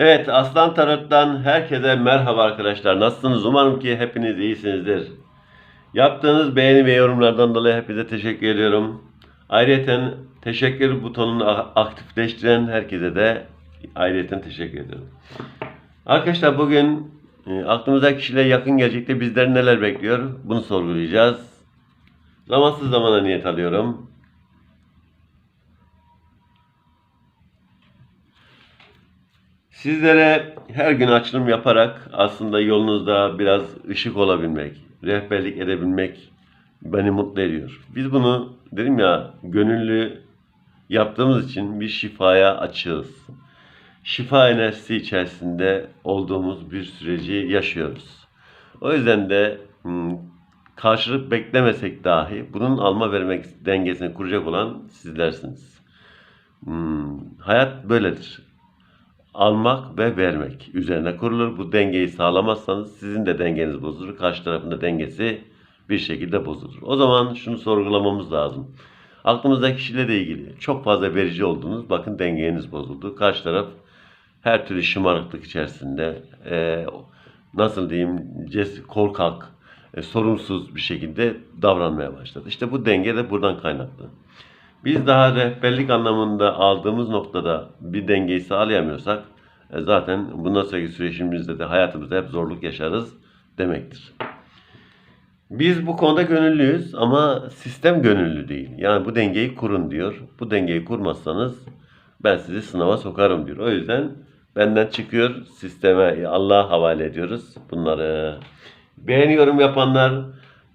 Evet, Aslan Tarot'tan herkese merhaba arkadaşlar. Nasılsınız? Umarım ki hepiniz iyisinizdir. Yaptığınız beğeni ve yorumlardan dolayı hepinize teşekkür ediyorum. Ayrıca teşekkür butonunu aktifleştiren herkese de ayrıca teşekkür ediyorum. Arkadaşlar bugün e, aklımızdaki kişiyle yakın gelecekte bizleri neler bekliyor? Bunu sorgulayacağız. Zamansız zamana niyet alıyorum. Sizlere her gün açılım yaparak aslında yolunuzda biraz ışık olabilmek, rehberlik edebilmek beni mutlu ediyor. Biz bunu dedim ya gönüllü yaptığımız için bir şifaya açığız. Şifa enerjisi içerisinde olduğumuz bir süreci yaşıyoruz. O yüzden de hmm, karşılık beklemesek dahi bunun alma vermek dengesini kuracak olan sizlersiniz. Hmm, hayat böyledir almak ve vermek üzerine kurulur. Bu dengeyi sağlamazsanız sizin de dengeniz bozulur. Karşı tarafın da dengesi bir şekilde bozulur. O zaman şunu sorgulamamız lazım. Aklımızdaki kişiyle de ilgili çok fazla verici oldunuz. Bakın dengeniz bozuldu. Karşı taraf her türlü şımarıklık içerisinde e, nasıl diyeyim ces, korkak, e, sorumsuz bir şekilde davranmaya başladı. İşte bu denge de buradan kaynaklı. Biz daha rehberlik anlamında aldığımız noktada bir dengeyi sağlayamıyorsak e, zaten bundan sonraki süreçimizde de hayatımızda hep zorluk yaşarız demektir. Biz bu konuda gönüllüyüz ama sistem gönüllü değil. Yani bu dengeyi kurun diyor. Bu dengeyi kurmazsanız ben sizi sınava sokarım diyor. O yüzden benden çıkıyor sisteme Allah'a havale ediyoruz bunları. Beğeni yorum yapanlar,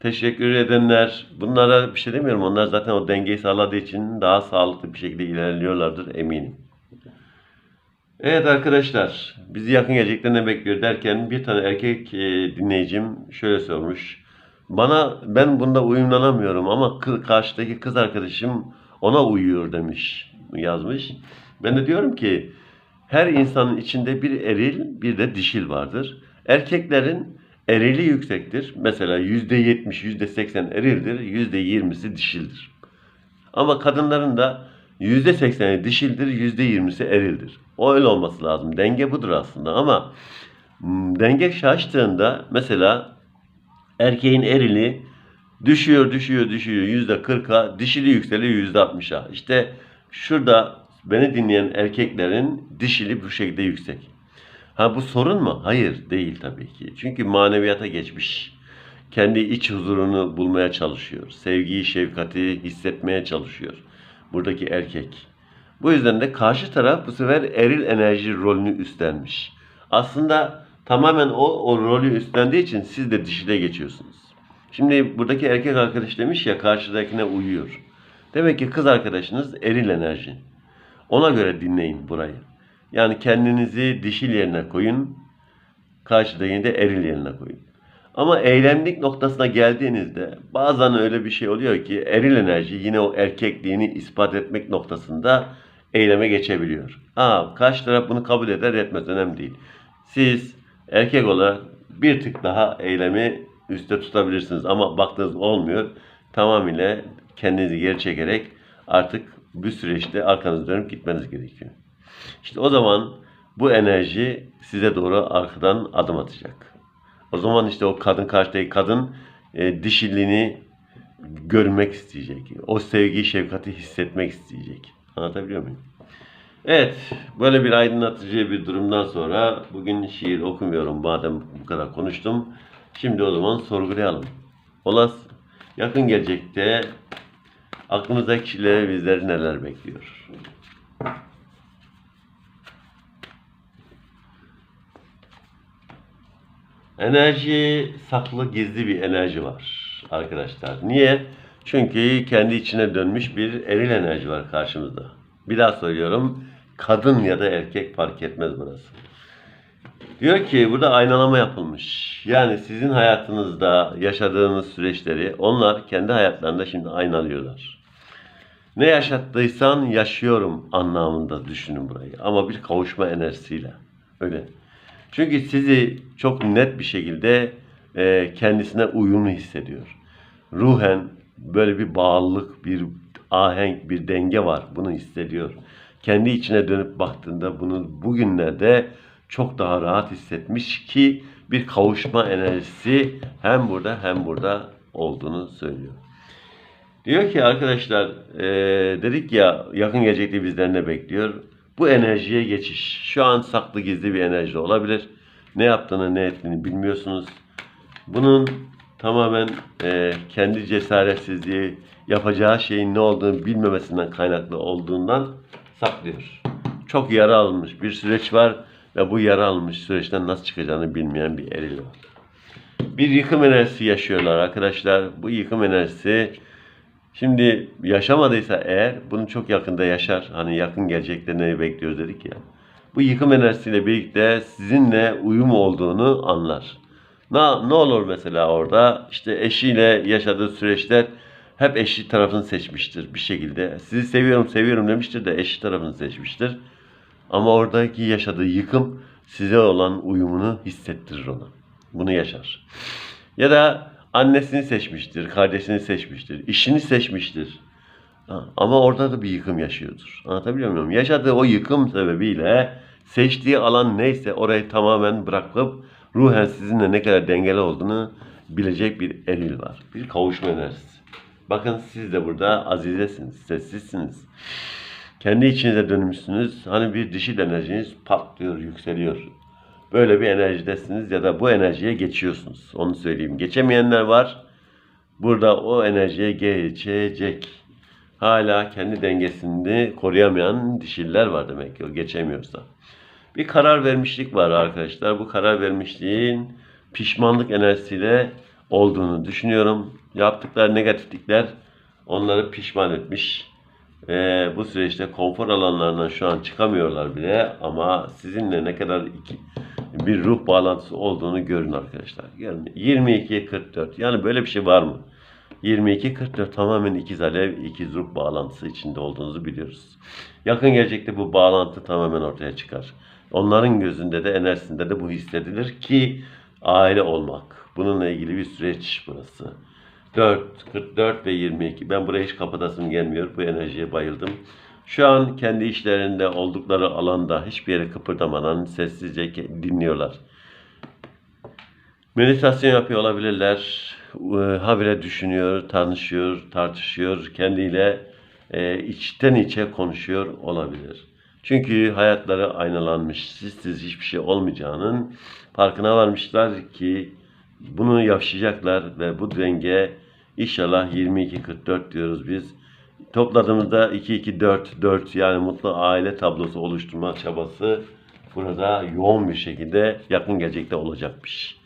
teşekkür edenler bunlara bir şey demiyorum. Onlar zaten o dengeyi sağladığı için daha sağlıklı bir şekilde ilerliyorlardır eminim. Evet arkadaşlar, bizi yakın gelecekte ne bekliyor derken bir tane erkek e, dinleyicim şöyle sormuş. Bana ben bunda uyumlanamıyorum ama karşıdaki kız arkadaşım ona uyuyor demiş, yazmış. Ben de diyorum ki her insanın içinde bir eril bir de dişil vardır. Erkeklerin erili yüksektir. Mesela yüzde yetmiş, yüzde seksen erildir, yüzde yirmisi dişildir. Ama kadınların da yüzde sekseni dişildir, yüzde yirmisi erildir. O öyle olması lazım. Denge budur aslında ama m, denge şaştığında mesela erkeğin erili düşüyor, düşüyor, düşüyor yüzde kırka, dişili yükseliyor yüzde altmışa. İşte şurada beni dinleyen erkeklerin dişili bu şekilde yüksek. Ha bu sorun mu? Hayır değil tabii ki. Çünkü maneviyata geçmiş. Kendi iç huzurunu bulmaya çalışıyor. Sevgiyi, şefkati hissetmeye çalışıyor. Buradaki erkek. Bu yüzden de karşı taraf bu sefer eril enerji rolünü üstlenmiş. Aslında tamamen o, o rolü üstlendiği için siz de dişile geçiyorsunuz. Şimdi buradaki erkek arkadaş demiş ya karşıdakine uyuyor. Demek ki kız arkadaşınız eril enerji. Ona göre dinleyin burayı. Yani kendinizi dişil yerine koyun. Karşıdakini de eril yerine koyun. Ama eylemlik noktasına geldiğinizde bazen öyle bir şey oluyor ki eril enerji yine o erkekliğini ispat etmek noktasında eyleme geçebiliyor. Ha, karşı taraf bunu kabul eder etmez önemli değil. Siz erkek olarak bir tık daha eylemi üstte tutabilirsiniz ama baktığınız olmuyor. Tamamıyla kendinizi geri çekerek artık bir süreçte arkanızı dönüp gitmeniz gerekiyor. İşte o zaman bu enerji size doğru arkadan adım atacak. O zaman işte o kadın karşıdaki kadın e, dişiliğini görmek isteyecek. O sevgi, şefkati hissetmek isteyecek. Anlatabiliyor muyum? Evet, böyle bir aydınlatıcı bir durumdan sonra bugün şiir okumuyorum madem bu kadar konuştum. Şimdi o zaman sorgulayalım. Olası yakın gelecekte aklımızdaki kişilere bizleri neler bekliyor? Enerji saklı gizli bir enerji var arkadaşlar. Niye? Çünkü kendi içine dönmüş bir eril enerji var karşımızda. Bir daha söylüyorum. Kadın ya da erkek fark etmez burası. Diyor ki burada aynalama yapılmış. Yani sizin hayatınızda yaşadığınız süreçleri onlar kendi hayatlarında şimdi aynalıyorlar. Ne yaşattıysan yaşıyorum anlamında düşünün burayı. Ama bir kavuşma enerjisiyle. Öyle. Çünkü sizi çok net bir şekilde e, kendisine uyumlu hissediyor. Ruhen böyle bir bağlılık, bir ahenk, bir denge var. Bunu hissediyor. Kendi içine dönüp baktığında bunu bugünlerde çok daha rahat hissetmiş ki bir kavuşma enerjisi hem burada hem burada olduğunu söylüyor. Diyor ki arkadaşlar eee, dedik ya yakın gelecekte bizler ne bekliyor? Bu enerjiye geçiş. Şu an saklı gizli bir enerji olabilir. Ne yaptığını ne ettiğini bilmiyorsunuz. Bunun tamamen eee, kendi cesaretsizliği yapacağı şeyin ne olduğunu bilmemesinden kaynaklı olduğundan saklıyor. Çok yara almış bir süreç var ve bu yara almış süreçten nasıl çıkacağını bilmeyen bir eril var. Bir yıkım enerjisi yaşıyorlar arkadaşlar. Bu yıkım enerjisi Şimdi yaşamadıysa eğer bunu çok yakında yaşar. Hani yakın gelecekte neyi bekliyoruz dedik ya. Bu yıkım enerjisiyle birlikte sizinle uyum olduğunu anlar. Ne, ne olur mesela orada? İşte eşiyle yaşadığı süreçler hep eşi tarafını seçmiştir bir şekilde. Sizi seviyorum seviyorum demiştir de eşi tarafını seçmiştir. Ama oradaki yaşadığı yıkım size olan uyumunu hissettirir ona. Bunu yaşar. Ya da annesini seçmiştir, kardeşini seçmiştir, işini seçmiştir. Ama orada da bir yıkım yaşıyordur. Anlatabiliyor muyum? Yaşadığı o yıkım sebebiyle seçtiği alan neyse orayı tamamen bırakıp ruhen sizinle ne kadar dengeli olduğunu bilecek bir eril var. Bir kavuşma enerjisi. Bakın siz de burada azizesiniz, sessizsiniz. Kendi içinize dönmüşsünüz. Hani bir dişil enerjiniz patlıyor, yükseliyor. Böyle bir enerjidesiniz ya da bu enerjiye geçiyorsunuz. Onu söyleyeyim. Geçemeyenler var. Burada o enerjiye geçecek. Hala kendi dengesini koruyamayan dişiller var demek ki o geçemiyorsa. Bir karar vermişlik var arkadaşlar. Bu karar vermişliğin pişmanlık enerjisiyle olduğunu düşünüyorum. Yaptıkları negatiflikler onları pişman etmiş. Ee, bu süreçte konfor alanlarından şu an çıkamıyorlar bile ama sizinle ne kadar iki, bir ruh bağlantısı olduğunu görün arkadaşlar. Yani 22-44 yani böyle bir şey var mı? 22-44 tamamen ikiz alev, ikiz ruh bağlantısı içinde olduğunuzu biliyoruz. Yakın gelecekte bu bağlantı tamamen ortaya çıkar. Onların gözünde de enerjisinde de bu hissedilir ki aile olmak. Bununla ilgili bir süreç burası. 4, 44 ve 22. Ben buraya hiç kapatasım gelmiyor. Bu enerjiye bayıldım. Şu an kendi işlerinde oldukları alanda hiçbir yere kıpırdamadan sessizce dinliyorlar. Meditasyon yapıyor olabilirler. Ee, Habire düşünüyor, tanışıyor, tartışıyor. Kendiyle e, içten içe konuşuyor olabilir. Çünkü hayatları aynalanmış. Sizsiz hiçbir şey olmayacağının farkına varmışlar ki bunu yaşayacaklar ve bu denge inşallah 22-44 diyoruz biz. Topladığımızda 2-2-4-4 yani mutlu aile tablosu oluşturma çabası burada yoğun bir şekilde yakın gelecekte olacakmış.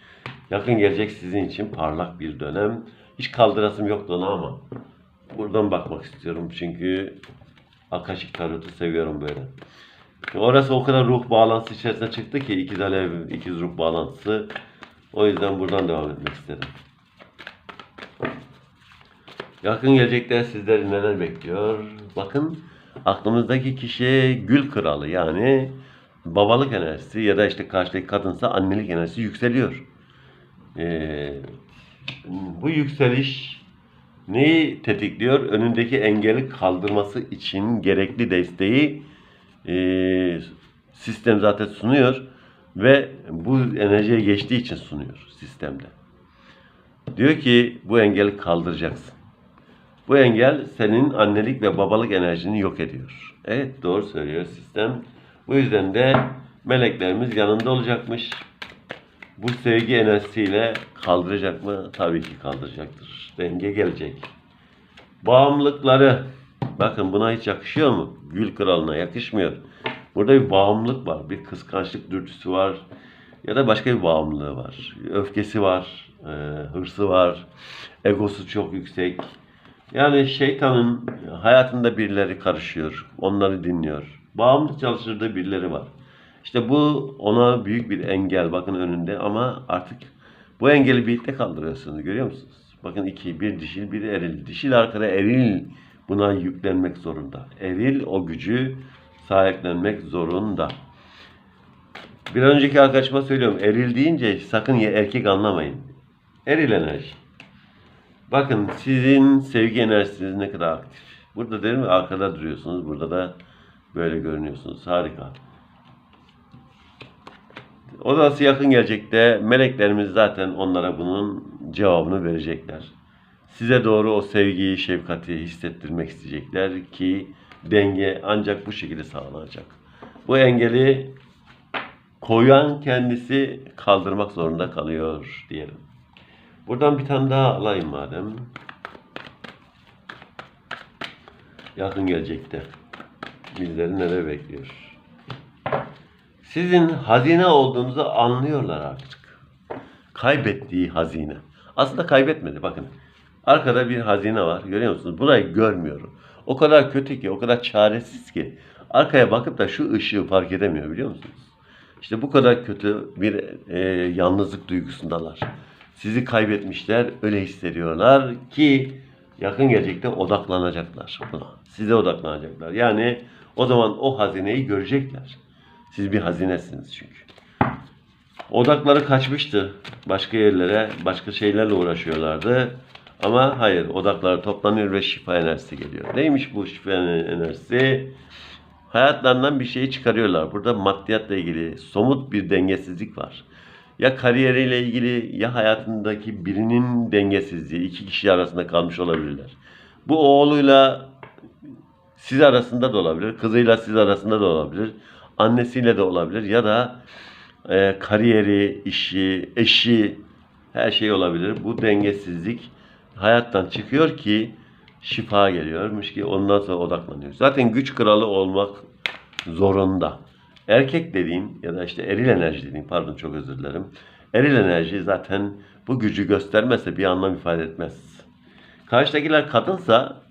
Yakın gelecek sizin için parlak bir dönem. Hiç kaldırasım yoktu ona ama buradan bakmak istiyorum çünkü Akaşik tarotu seviyorum böyle. Orası o kadar ruh bağlantısı içerisine çıktı ki ikiz alev, ikiz ruh bağlantısı. O yüzden buradan devam etmek istedim. Yakın gelecekte sizleri neler bekliyor? Bakın aklımızdaki kişi gül kralı yani babalık enerjisi ya da işte karşıdaki kadınsa annelik enerjisi yükseliyor. Ee, bu yükseliş neyi tetikliyor? Önündeki engeli kaldırması için gerekli desteği e, sistem zaten sunuyor ve bu enerjiye geçtiği için sunuyor sistemde. Diyor ki bu engeli kaldıracaksın. Bu engel senin annelik ve babalık enerjini yok ediyor. Evet doğru söylüyor sistem. Bu yüzden de meleklerimiz yanında olacakmış. Bu sevgi enerjisiyle kaldıracak mı? Tabii ki kaldıracaktır. Denge gelecek. Bağımlılıkları. Bakın buna hiç yakışıyor mu? Gül kralına yakışmıyor. Burada bir bağımlılık var. Bir kıskançlık dürtüsü var. Ya da başka bir bağımlılığı var. Öfkesi var. e, hırsı var. Egosu çok yüksek. Yani şeytanın hayatında birileri karışıyor. Onları dinliyor. Bağımlı çalıştırdığı birileri var. İşte bu ona büyük bir engel bakın önünde ama artık bu engeli birlikte kaldırıyorsunuz görüyor musunuz? Bakın iki, bir dişil, bir eril. Dişil arkada eril buna yüklenmek zorunda. Eril o gücü sahiplenmek zorunda. Bir önceki arkadaşıma söylüyorum. Eril deyince sakın ya erkek anlamayın. Eril enerji. Bakın sizin sevgi enerjiniz ne kadar aktif. Burada derim arkada duruyorsunuz. Burada da böyle görünüyorsunuz. Harika. Odası yakın gelecekte meleklerimiz zaten onlara bunun cevabını verecekler. Size doğru o sevgiyi, şefkati hissettirmek isteyecekler ki denge ancak bu şekilde sağlanacak. Bu engeli koyan kendisi kaldırmak zorunda kalıyor diyelim. Buradan bir tane daha alayım madem. Yakın gelecekte. Bizleri neler bekliyor? Sizin hazine olduğunuzu anlıyorlar artık. Kaybettiği hazine. Aslında kaybetmedi bakın. Arkada bir hazine var. Görüyor musunuz? Burayı görmüyorum. O kadar kötü ki, o kadar çaresiz ki. Arkaya bakıp da şu ışığı fark edemiyor biliyor musunuz? İşte bu kadar kötü bir e, yalnızlık duygusundalar. Sizi kaybetmişler, öyle hissediyorlar ki yakın gelecekte odaklanacaklar buna. Size odaklanacaklar. Yani o zaman o hazineyi görecekler. Siz bir hazinesiniz çünkü. Odakları kaçmıştı. Başka yerlere, başka şeylerle uğraşıyorlardı. Ama hayır, odakları toplanıyor ve şifa enerjisi geliyor. Neymiş bu şifa enerjisi? Hayatlarından bir şeyi çıkarıyorlar. Burada maddiyatla ilgili somut bir dengesizlik var. Ya kariyeriyle ilgili ya hayatındaki birinin dengesizliği. iki kişi arasında kalmış olabilirler. Bu oğluyla siz arasında da olabilir. Kızıyla siz arasında da olabilir. Annesiyle de olabilir. Ya da e, kariyeri, işi, eşi her şey olabilir. Bu dengesizlik hayattan çıkıyor ki şifa geliyormuş ki ondan sonra odaklanıyor. Zaten güç kralı olmak zorunda. Erkek dediğin ya da işte eril enerji dediğin pardon çok özür dilerim. Eril enerji zaten bu gücü göstermezse bir anlam ifade etmez. Karşıdakiler kadınsa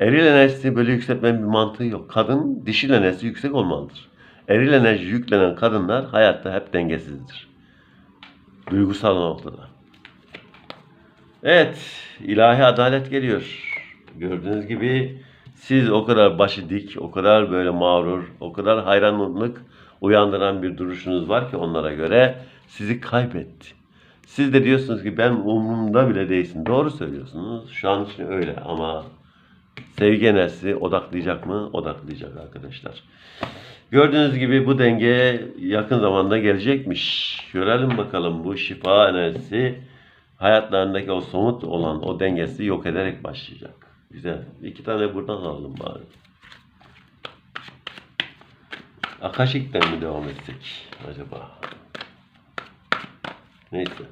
eril enerjisini böyle yükseltmenin bir mantığı yok. Kadın dişil enerjisi yüksek olmalıdır. Eril enerji yüklenen kadınlar hayatta hep dengesizdir. Duygusal noktada. Evet, ilahi adalet geliyor. Gördüğünüz gibi siz o kadar başı dik, o kadar böyle mağrur, o kadar hayranlık uyandıran bir duruşunuz var ki onlara göre sizi kaybetti. Siz de diyorsunuz ki ben umurumda bile değilsin. Doğru söylüyorsunuz. Şu an için öyle ama sevgi enerjisi odaklayacak mı? Odaklayacak arkadaşlar. Gördüğünüz gibi bu denge yakın zamanda gelecekmiş. Görelim bakalım bu şifa enerjisi hayatlarındaki o somut olan o dengesi yok ederek başlayacak. Güzel. İki tane buradan alalım bari. Akaşik'ten mi devam etsek acaba? Neyse.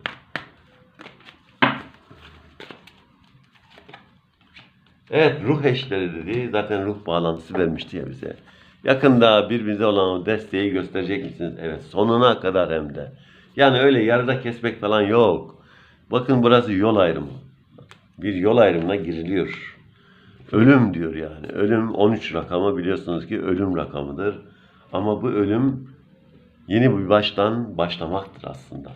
Evet ruh eşleri dedi. Zaten ruh bağlantısı vermişti ya bize. Yakında birbirinize olan desteği gösterecek misiniz? Evet sonuna kadar hem de. Yani öyle yarıda kesmek falan yok. Bakın burası yol ayrımı. Bir yol ayrımına giriliyor. Ölüm diyor yani. Ölüm 13 rakamı biliyorsunuz ki ölüm rakamıdır. Ama bu ölüm yeni bir baştan başlamaktır aslında.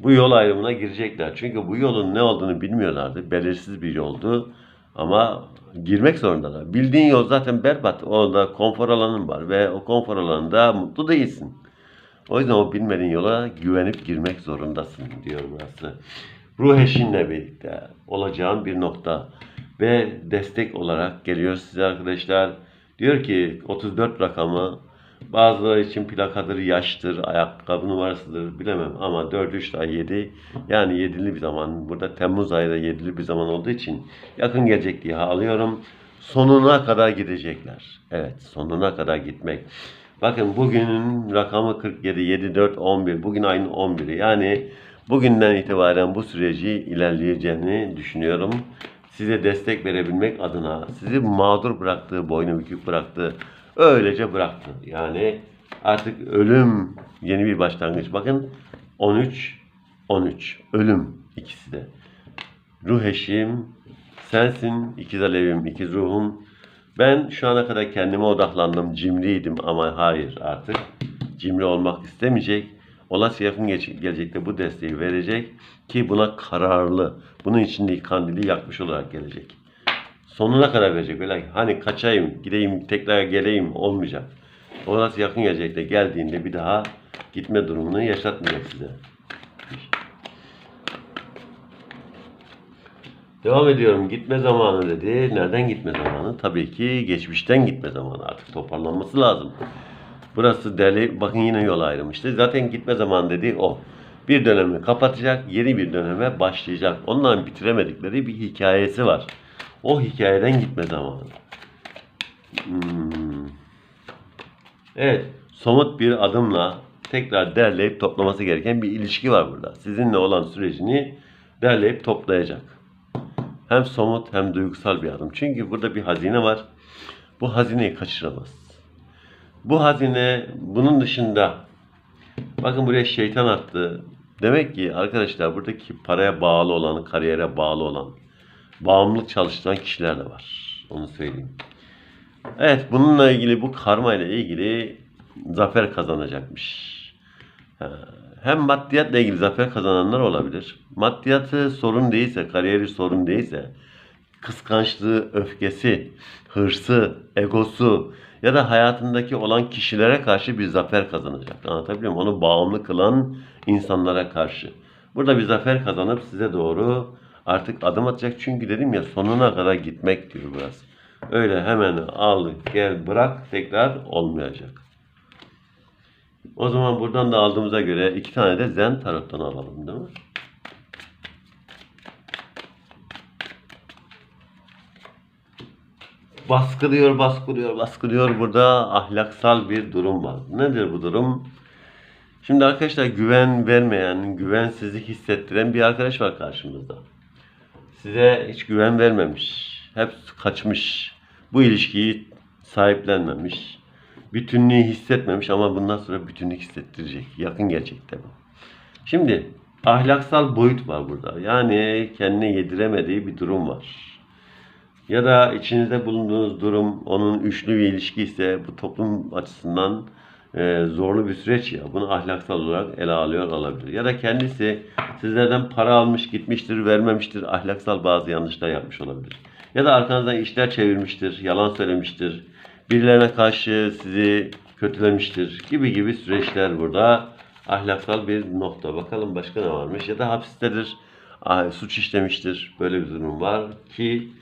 Bu yol ayrımına girecekler. Çünkü bu yolun ne olduğunu bilmiyorlardı. Belirsiz bir yoldu. Ama girmek zorundalar. Bildiğin yol zaten berbat. Orada konfor alanın var ve o konfor alanında mutlu değilsin. O yüzden o bilmediğin yola güvenip girmek zorundasın diyor burası. Ruh eşinle birlikte olacağın bir nokta ve destek olarak geliyor size arkadaşlar. Diyor ki 34 rakamı bazıları için plakadır, yaştır, ayakkabı numarasıdır bilemem ama 4 3 daha 7 yani 7'li bir zaman. Burada Temmuz ayında 7'li bir zaman olduğu için yakın gelecek diye alıyorum. Sonuna kadar gidecekler. Evet, sonuna kadar gitmek. Bakın bugünün rakamı 47, 7, 4, 11. Bugün ayın 11'i. Yani bugünden itibaren bu süreci ilerleyeceğini düşünüyorum. Size destek verebilmek adına sizi mağdur bıraktığı, boynu bükük bıraktığı, öylece bıraktı. Yani artık ölüm yeni bir başlangıç. Bakın 13, 13. Ölüm ikisi de. Ruh eşim, sensin, ikiz alevim, ikiz ruhum. Ben şu ana kadar kendime odaklandım, cimriydim ama hayır artık cimri olmak istemeyecek. Olası yakın gelecekte bu desteği verecek ki buna kararlı, bunun içindeki kandili yakmış olarak gelecek. Sonuna kadar verecek. Böyle hani kaçayım, gideyim, tekrar geleyim olmayacak. Olası yakın gelecekte geldiğinde bir daha gitme durumunu yaşatmayacak size. Devam ediyorum. Gitme zamanı dedi. Nereden gitme zamanı? Tabii ki geçmişten gitme zamanı. Artık toparlanması lazım. Burası derleyip bakın yine yol ayrılmıştı. Zaten gitme zamanı dediği o. Bir dönemi kapatacak, yeni bir döneme başlayacak. Onların bitiremedikleri bir hikayesi var. O hikayeden gitme zamanı. Hmm. Evet, somut bir adımla tekrar derleyip toplaması gereken bir ilişki var burada. Sizinle olan sürecini derleyip toplayacak. Hem somut hem duygusal bir adım. Çünkü burada bir hazine var. Bu hazineyi kaçıramaz. Bu hazine bunun dışında bakın buraya şeytan attı. Demek ki arkadaşlar buradaki paraya bağlı olan, kariyere bağlı olan, bağımlılık çalıştıran kişiler de var. Onu söyleyeyim. Evet bununla ilgili bu karma ile ilgili zafer kazanacakmış. Hem maddiyatla ilgili zafer kazananlar olabilir. Maddiyatı sorun değilse, kariyeri sorun değilse, kıskançlığı, öfkesi, hırsı, egosu ya da hayatındaki olan kişilere karşı bir zafer kazanacak. Anlatabiliyor muyum? Onu bağımlı kılan insanlara karşı. Burada bir zafer kazanıp size doğru artık adım atacak. Çünkü dedim ya sonuna kadar gitmek diyor biraz. Öyle hemen al, gel, bırak tekrar olmayacak. O zaman buradan da aldığımıza göre iki tane de Zen Tarot'tan alalım değil mi? Baskılıyor, baskılıyor, baskılıyor. Burada ahlaksal bir durum var. Nedir bu durum? Şimdi arkadaşlar güven vermeyen, güvensizlik hissettiren bir arkadaş var karşımızda. Size hiç güven vermemiş. Hep kaçmış. Bu ilişkiyi sahiplenmemiş. Bütünlüğü hissetmemiş ama bundan sonra bütünlük hissettirecek. Yakın gerçekte bu. Şimdi ahlaksal boyut var burada. Yani kendine yediremediği bir durum var. Ya da içinizde bulunduğunuz durum onun üçlü bir ilişki ise bu toplum açısından e, zorlu bir süreç ya. Bunu ahlaksal olarak ele alıyor olabilir. Ya da kendisi sizlerden para almış gitmiştir, vermemiştir. Ahlaksal bazı yanlışlar yapmış olabilir. Ya da arkanızdan işler çevirmiştir, yalan söylemiştir. Birilerine karşı sizi kötülemiştir gibi gibi süreçler burada. Ahlaksal bir nokta. Bakalım başka ne varmış? Ya da hapistedir, suç işlemiştir. Böyle bir durum var ki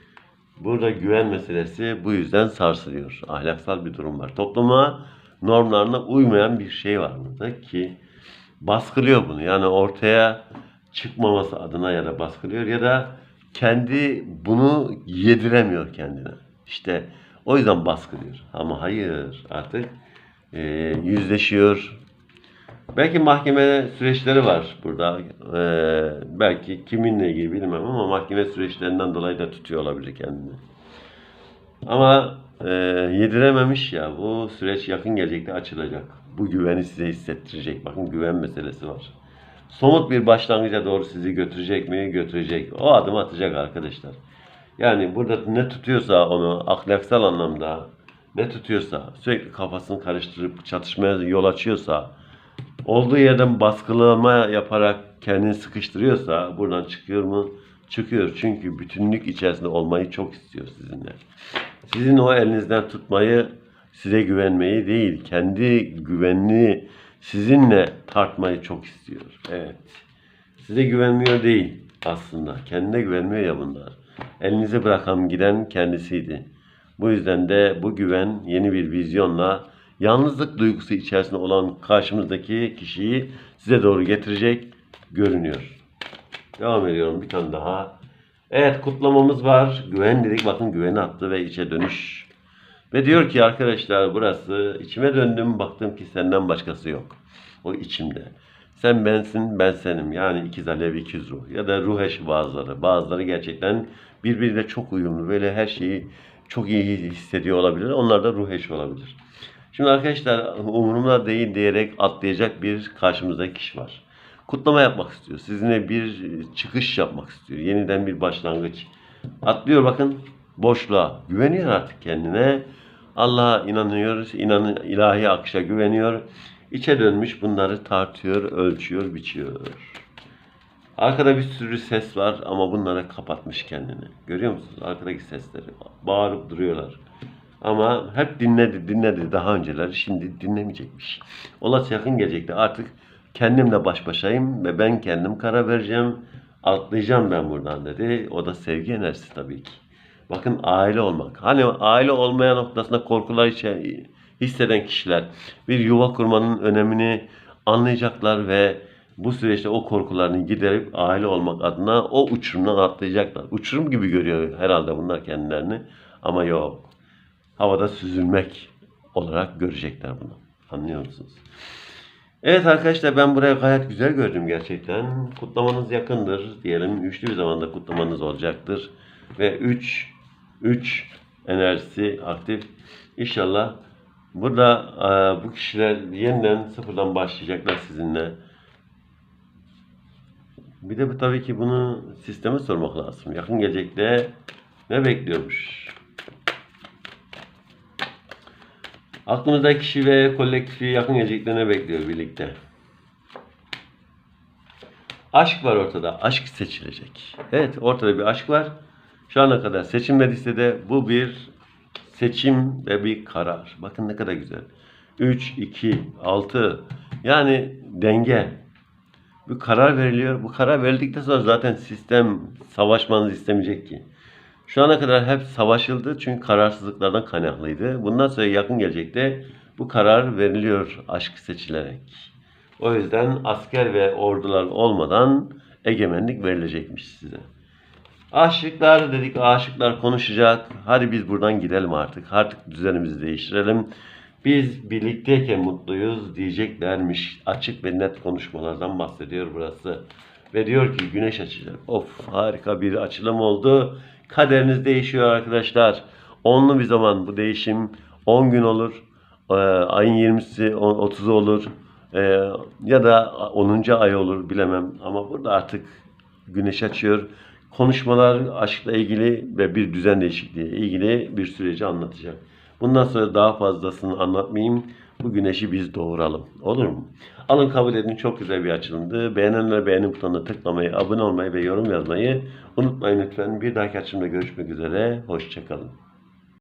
Burada güven meselesi bu yüzden sarsılıyor. Ahlaksal bir durum var. Topluma normlarına uymayan bir şey var burada ki baskılıyor bunu. Yani ortaya çıkmaması adına ya da baskılıyor ya da kendi bunu yediremiyor kendine. İşte o yüzden baskılıyor. Ama hayır artık e, yüzleşiyor. Belki mahkeme süreçleri var burada. Ee, belki kiminle ilgili bilmem ama mahkeme süreçlerinden dolayı da tutuyor olabilir kendini. Ama e, yedirememiş ya bu süreç yakın gelecekte açılacak. Bu güveni size hissettirecek. Bakın güven meselesi var. Somut bir başlangıca doğru sizi götürecek mi? Götürecek. O adım atacak arkadaşlar. Yani burada ne tutuyorsa onu ahlaksal anlamda ne tutuyorsa sürekli kafasını karıştırıp çatışmaya yol açıyorsa olduğu yerden baskılama yaparak kendini sıkıştırıyorsa buradan çıkıyor mu? Çıkıyor. Çünkü bütünlük içerisinde olmayı çok istiyor sizinle. Sizin o elinizden tutmayı, size güvenmeyi değil, kendi güvenini sizinle tartmayı çok istiyor. Evet. Size güvenmiyor değil aslında. Kendine güvenmiyor ya bunlar. Elinize bırakan giden kendisiydi. Bu yüzden de bu güven yeni bir vizyonla yalnızlık duygusu içerisinde olan karşımızdaki kişiyi size doğru getirecek görünüyor. Devam ediyorum bir tane daha. Evet kutlamamız var. Güven dedik bakın güveni attı ve içe dönüş. Ve diyor ki arkadaşlar burası içime döndüm baktım ki senden başkası yok. O içimde. Sen bensin ben senim. Yani ikiz alev ikiz ruh. Ya da ruh eşi bazıları. Bazıları gerçekten birbiriyle çok uyumlu. Böyle her şeyi çok iyi hissediyor olabilir. Onlar da ruh eşi olabilir. Şimdi arkadaşlar umurumda değil diyerek atlayacak bir karşımızda kişi var. Kutlama yapmak istiyor. Sizinle bir çıkış yapmak istiyor. Yeniden bir başlangıç. Atlıyor bakın boşluğa. Güveniyor artık kendine. Allah'a inanıyor. inan ilahi akışa güveniyor. İçe dönmüş bunları tartıyor, ölçüyor, biçiyor. Arkada bir sürü ses var ama bunlara kapatmış kendini. Görüyor musunuz arkadaki sesleri? Bağırıp duruyorlar. Ama hep dinledi, dinledi daha önceleri. Şimdi dinlemeyecekmiş. Olası yakın gelecekte artık kendimle baş başayım ve ben kendim karar vereceğim. Atlayacağım ben buradan dedi. O da sevgi enerjisi tabii ki. Bakın aile olmak. Hani aile olmaya noktasında korkular içe- hisseden kişiler bir yuva kurmanın önemini anlayacaklar ve bu süreçte o korkularını giderip aile olmak adına o uçurumdan atlayacaklar. Uçurum gibi görüyor herhalde bunlar kendilerini ama yok. Havada süzülmek olarak görecekler bunu. Anlıyor musunuz? Evet arkadaşlar ben buraya gayet güzel gördüm gerçekten. Kutlamanız yakındır diyelim. Üçlü bir zamanda kutlamanız olacaktır. Ve 3 3 enerjisi aktif. İnşallah burada e, bu kişiler yeniden sıfırdan başlayacaklar sizinle. Bir de bu tabii ki bunu sisteme sormak lazım. Yakın gelecekte ne bekliyormuş? Aklınızdaki kişi ve kolektifi yakın gelecekte ne bekliyor birlikte? Aşk var ortada. Aşk seçilecek. Evet ortada bir aşk var. Şu ana kadar seçilmediyse de bu bir seçim ve bir karar. Bakın ne kadar güzel. 3, 2, 6 yani denge. Bir karar veriliyor. Bu karar verildikten sonra zaten sistem savaşmanızı istemeyecek ki. Şu ana kadar hep savaşıldı çünkü kararsızlıklardan kaynaklıydı. Bundan sonra yakın gelecekte bu karar veriliyor aşk seçilerek. O yüzden asker ve ordular olmadan egemenlik verilecekmiş size. Aşıklar dedik, aşıklar konuşacak. Hadi biz buradan gidelim artık. Artık düzenimizi değiştirelim. Biz birlikteyken mutluyuz diyeceklermiş. Açık ve net konuşmalardan bahsediyor burası. Ve diyor ki güneş açacak. Of harika bir açılım oldu. Kaderiniz değişiyor arkadaşlar. Onlu bir zaman bu değişim 10 gün olur. Ee, ayın 20'si, 30'u olur. Ee, ya da 10. ay olur bilemem. Ama burada artık güneş açıyor. Konuşmalar aşkla ilgili ve bir düzen değişikliği ilgili bir süreci anlatacak. Bundan sonra daha fazlasını anlatmayayım. Bu güneşi biz doğuralım. Olur mu? Alın kabul edin. Çok güzel bir açılımdı. Beğenenler beğeni butonuna tıklamayı, abone olmayı ve yorum yazmayı unutmayın lütfen. Bir dahaki açılımda görüşmek üzere. Hoşçakalın.